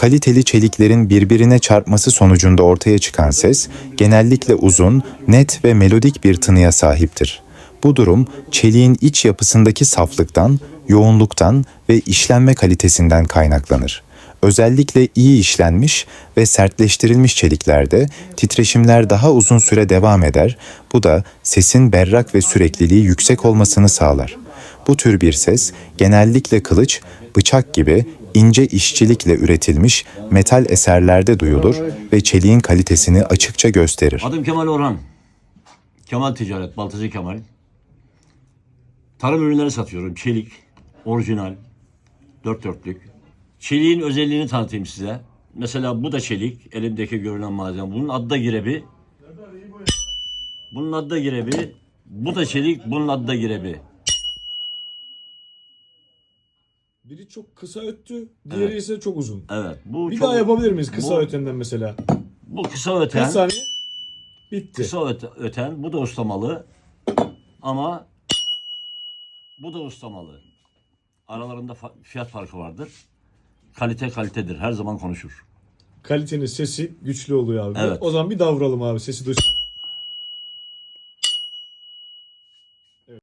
Kaliteli çeliklerin birbirine çarpması sonucunda ortaya çıkan ses genellikle uzun, net ve melodik bir tınıya sahiptir. Bu durum çeliğin iç yapısındaki saflıktan, yoğunluktan ve işlenme kalitesinden kaynaklanır. Özellikle iyi işlenmiş ve sertleştirilmiş çeliklerde titreşimler daha uzun süre devam eder. Bu da sesin berrak ve sürekliliği yüksek olmasını sağlar. Bu tür bir ses genellikle kılıç, bıçak gibi ince işçilikle üretilmiş metal eserlerde duyulur ve çeliğin kalitesini açıkça gösterir. Adım Kemal Orhan. Kemal Ticaret, Baltacı Kemal. Tarım ürünleri satıyorum. Çelik, orijinal, dört dörtlük. Çeliğin özelliğini tanıtayım size. Mesela bu da çelik. Elimdeki görünen malzeme. Bunun adı da girebi. Bunun adı da girebi. Bu da çelik. Bunun adı da girebi. Biri çok kısa öttü, diğeri ise çok uzun. Evet. Bu Bir çok, daha yapabilir miyiz kısa bu- ötenden mesela? Bu kısa öten. Kaç saniye? Bitti. Kısa öte- öten. Bu da ustamalı. Ama bu da ustamalı. Aralarında fa- fiyat farkı vardır. Kalite kalitedir. Her zaman konuşur. Kalitenin sesi güçlü oluyor abi. Evet. O zaman bir daha vuralım abi sesi duysun.